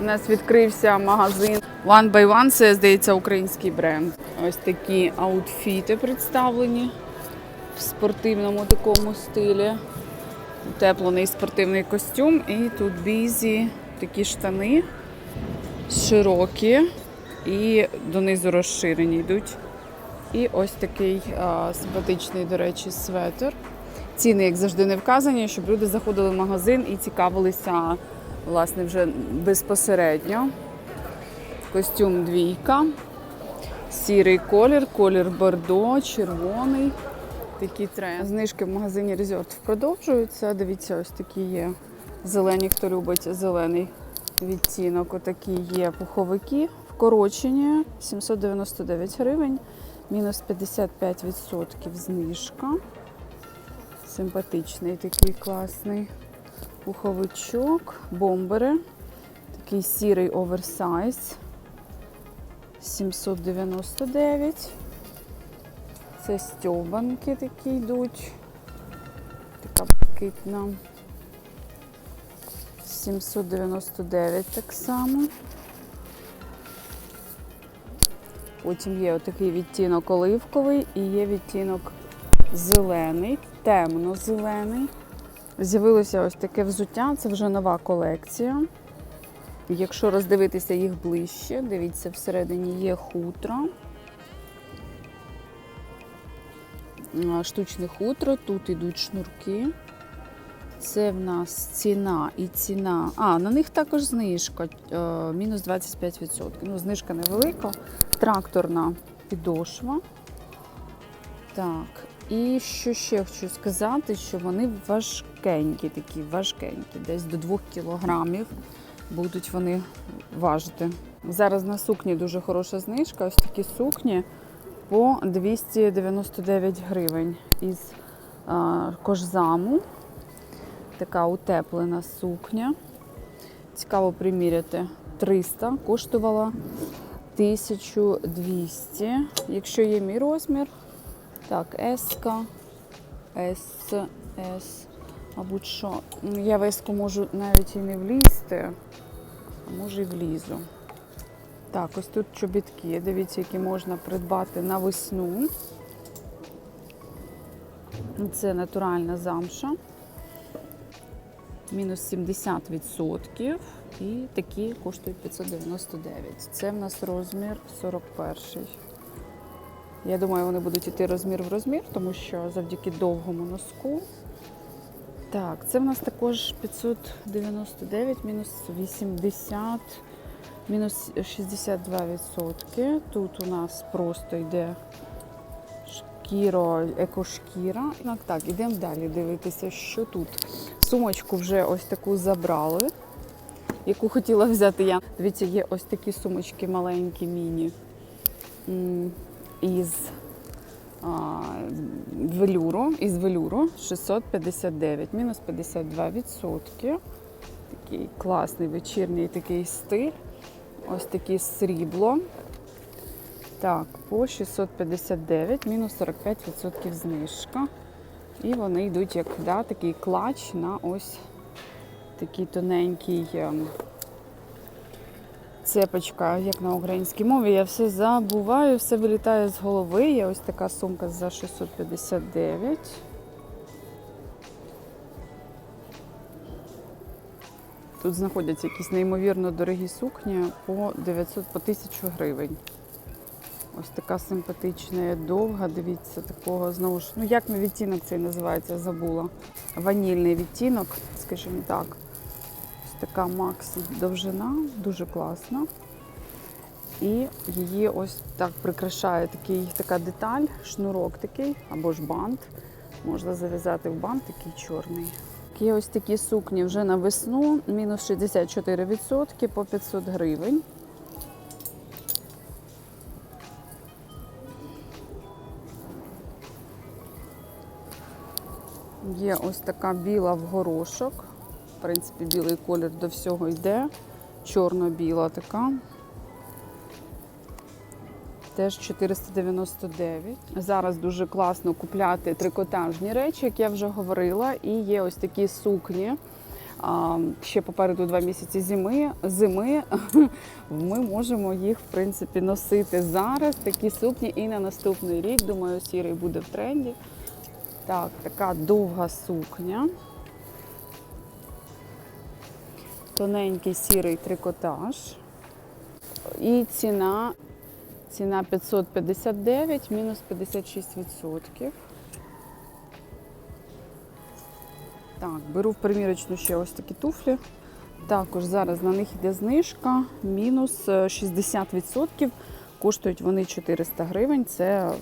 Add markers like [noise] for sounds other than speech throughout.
У нас відкрився магазин One by One, це, здається, український бренд. Ось такі аутфіти представлені в спортивному такому стилі. Утеплений спортивний костюм. І тут бізі такі штани широкі і донизу розширені йдуть. І ось такий а, симпатичний, до речі, светр. Ціни, як завжди, не вказані, щоб люди заходили в магазин і цікавилися власне вже безпосередньо. Костюм двійка, сірий колір, колір бордо, червоний. Такий тренд. Знижки в магазині Resort продовжуються. Дивіться, ось такі є зелені, хто любить зелений відтінок. Отакі є пуховики. Вкорочені 799 гривень, мінус 55% знижка. Симпатичний такий класний пуховичок, бомбери. Такий сірий оверсайз. 799. Це стьобанки такі йдуть. Така блакитна. 799 так само. Потім є отакий відтінок оливковий і є відтінок зелений, темно-зелений. З'явилося ось таке взуття, це вже нова колекція. Якщо роздивитися їх ближче, дивіться, всередині є хутро. Штучне хутро, тут йдуть шнурки. Це в нас ціна і ціна. А, на них також знижка, е, мінус 25%. Ну, знижка невелика, тракторна підошва. Так, і що ще хочу сказати, що вони важкенькі, такі важкенькі, десь до 2 кілограмів будуть вони важити. Зараз на сукні дуже хороша знижка. Ось такі сукні по 299 гривень із а, кожзаму. Така утеплена сукня. Цікаво приміряти. 300 коштувала 1200. Якщо є мій розмір, так, S, S, S, мабуть, що. Ну, Я в S можу навіть і не влізти, а може і влізу. Так, ось тут чобітки. Дивіться, які можна придбати на весну. Це натуральна замша. Мінус 70%. І такі коштують 599. Це в нас розмір 41. Я думаю, вони будуть йти розмір в розмір, тому що завдяки довгому носку. Так, це в нас також 599, мінус 80, мінус 62%. Тут у нас просто йде шкіро, екошкіра. Так, так, ідемо далі дивитися, що тут. Сумочку вже ось таку забрали, яку хотіла взяти я. Дивіться, є ось такі сумочки маленькі, міні. Із а, велюру, із велюру 659, мінус 52%. Такий класний вечірній такий стиль. Ось таке срібло. Так, по 659, мінус 45% знижка. І вони йдуть як да, такий клач на ось такий тоненький ем, цепочка, як на українській мові. Я все забуваю, все вилітає з голови. Є ось така сумка за 659. Тут знаходяться якісь неймовірно дорогі сукні по 900 по 1000 гривень. Ось така симпатична, довга, дивіться, такого знову ж. Ну як відтінок цей називається, забула. Ванільний відтінок, скажімо так. Така максі довжина, дуже класна. І її ось так прикрашає такий, така деталь, шнурок такий, або ж бант. Можна зав'язати в бант такий чорний. Є ось такі сукні вже на весну, мінус 64% по 500 гривень. Є ось така біла в горошок. В принципі, білий колір до всього йде. Чорно-біла така. Теж 499. Зараз дуже класно купляти трикотажні речі, як я вже говорила. І є ось такі сукні ще попереду два місяці зими, зими [laughs] ми можемо їх в принципі носити зараз. Такі сукні і на наступний рік. Думаю, сірий буде в тренді. Так, така довга сукня. Тоненький сірий трикотаж. І ціна, ціна 559, мінус 56%. Так, беру в примірочну ще ось такі туфлі. Також зараз на них йде знижка, мінус е, 60%. Коштують вони 400 гривень. Це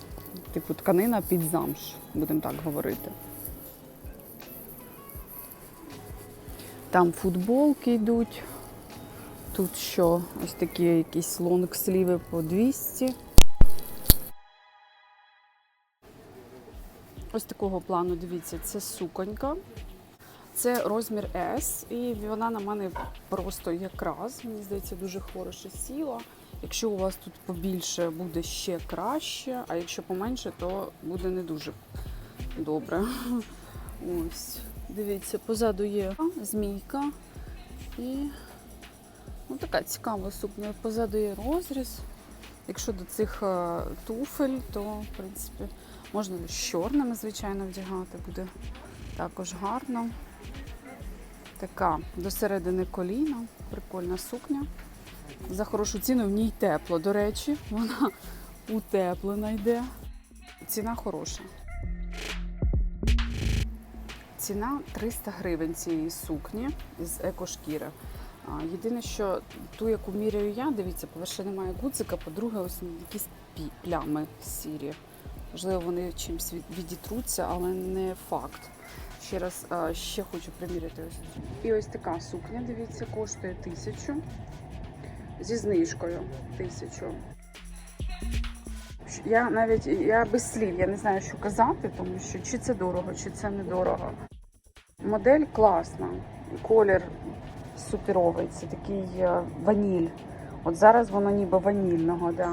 типу тканина під замш, будемо так говорити. Там футболки йдуть. Тут що? Ось такі якісь лонг-сліви по 200. Ось такого плану, дивіться, це суконька. Це розмір S, і вона на мене просто якраз, мені здається, дуже хороше сіла. Якщо у вас тут побільше, буде ще краще, а якщо поменше, то буде не дуже добре. [laughs] Ось, дивіться, позаду є змійка і ну, така цікава сукня. Позаду є розріз. Якщо до цих е, туфель, то в принципі можна з чорними, звичайно, вдягати, буде також гарно. Така до середини коліна, прикольна сукня. За хорошу ціну в ній тепло. До речі, вона утеплена йде. Ціна хороша. Ціна 300 гривень цієї сукні з екошкіри. Єдине, що ту, яку міряю я, дивіться, по-перше, немає гудзика, по-друге, ось якісь плями сірі. Можливо, вони чимось відітруться, але не факт. Ще раз ще хочу приміряти ось. І ось така сукня, дивіться, коштує тисячу. Зі знижкою тисячу. Я навіть я без слів, я не знаю, що казати, тому що чи це дорого, чи це недорого. Модель класна, колір суперовий, це такий е, ваніль. От зараз воно ніби ванільного, да.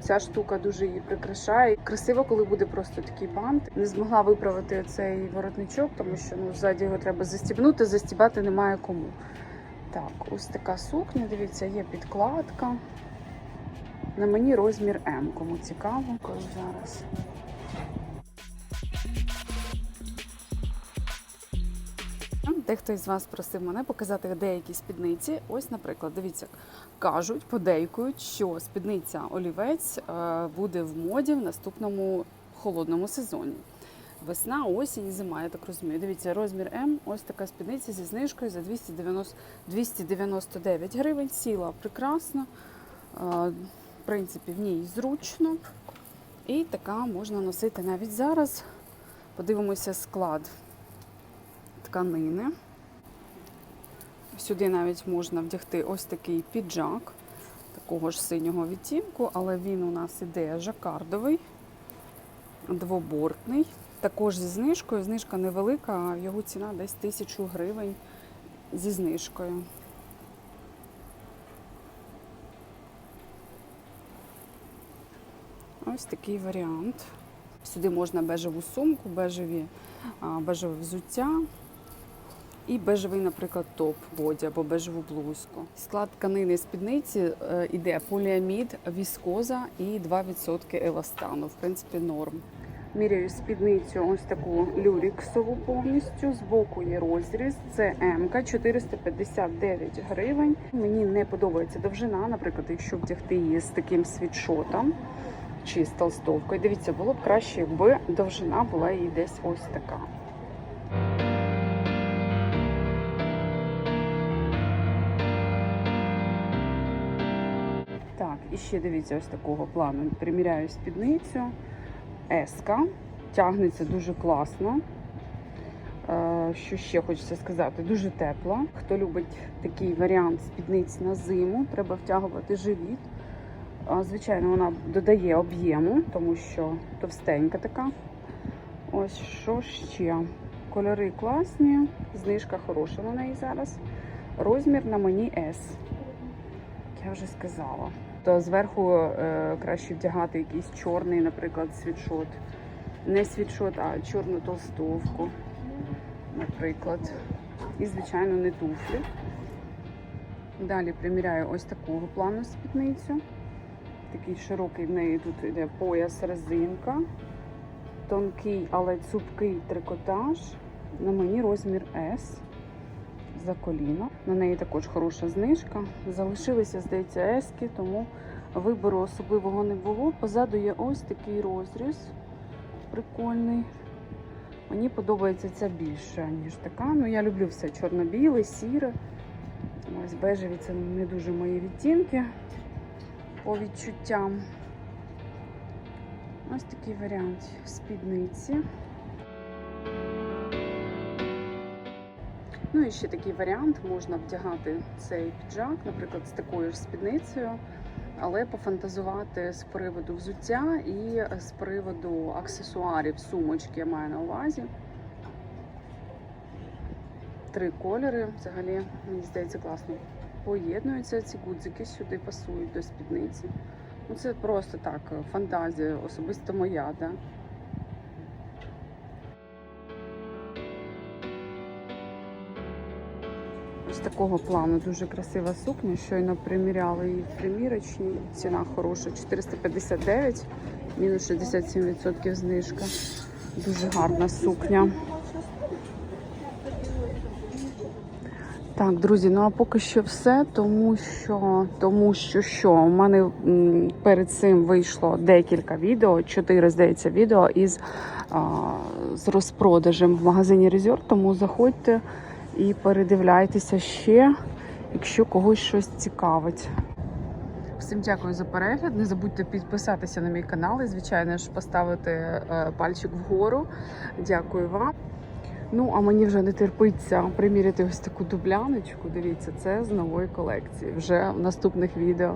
Ця штука дуже її прикрашає. Красиво, коли буде просто такий бант. Не змогла виправити цей воротничок, тому що ну, ззаді його треба застібнути, застібати немає кому. Так, ось така сукня, дивіться, є підкладка. На мені розмір М, кому цікаво. Зараз. Дехто із вас просив мене показати деякі спідниці. Ось, наприклад, дивіться, кажуть, подейкують, що спідниця олівець е, буде в моді в наступному холодному сезоні. Весна, осінь, і зима, я так розумію. Дивіться, розмір М, ось така спідниця зі знижкою за 290, 299 гривень. Сіла прекрасно. Е, В принципі, в ній зручно. І така можна носити навіть зараз. Подивимося склад тканини. Сюди навіть можна вдягти ось такий піджак такого ж синього відтінку, але він у нас іде жакардовий, двобортний. Також зі знижкою. Знижка невелика, його ціна десь 1000 гривень зі знижкою. Ось такий варіант. Сюди можна бежеву сумку, бежеві, бежеве взуття і бежевий, наприклад, топ боді або бежеву блузку. Склад тканини спідниці е, іде поліамід, віскоза і 2% еластану. В принципі, норм. Міряю спідницю ось таку люріксову повністю. Збоку є розріз. Це М 459 гривень. Мені не подобається довжина, наприклад, якщо вдягти її з таким світшотом чи з толстовкою. Дивіться, було б краще, якби довжина була її десь ось така. І ще дивіться ось такого плану. Приміряю спідницю. Еска. Тягнеться дуже класно. Е, Що ще хочеться сказати? Дуже тепло. Хто любить такий варіант спідниць на зиму, треба втягувати живіт. Звичайно, вона додає об'єму, тому що товстенька така. Ось що ще. Кольори класні, знижка хороша на неї зараз. Розмір на мені S. Як я вже сказала. То зверху е, краще вдягати якийсь чорний, наприклад, світшот. Не світшот, а чорну толстовку. наприклад. І, звичайно, не туфлі. Далі приміряю ось такого плану спідницю. Такий широкий в неї тут йде пояс, резинка. Тонкий, але цупкий трикотаж. На мені розмір S за коліно. На неї також хороша знижка. Залишилися, здається, ески, тому вибору особливого не було. Позаду є ось такий розріз. Прикольний. Мені подобається ця більше, ніж така. Ну, я люблю все чорно-біле, сіре. Ось бежеві це не дуже мої відтінки по відчуттям. Ось такий варіант спідниці. Ну і ще такий варіант можна вдягати цей піджак, наприклад, з такою ж спідницею, але пофантазувати з приводу взуття і з приводу аксесуарів, сумочки я маю на увазі. Три кольори взагалі, мені здається, класно поєднуються. Ці гудзики сюди пасують до спідниці. Ну, це просто так, фантазія, особисто моя, да. Такого плану дуже красива сукня. Щойно приміряли її в примірочній. Ціна хороша 459, мінус 67% знижка. Дуже гарна сукня. Так, друзі, ну а поки що все, тому що тому що що у мене перед цим вийшло декілька відео, чотири здається відео із а, з розпродажем в магазині Резерв, тому заходьте і передивляйтеся ще, якщо когось щось цікавить. Всім дякую за перегляд. Не забудьте підписатися на мій канал і, звичайно ж, поставити е, пальчик вгору. Дякую вам. Ну, а мені вже не терпиться приміряти ось таку дубляночку. Дивіться, це з нової колекції вже в наступних відео.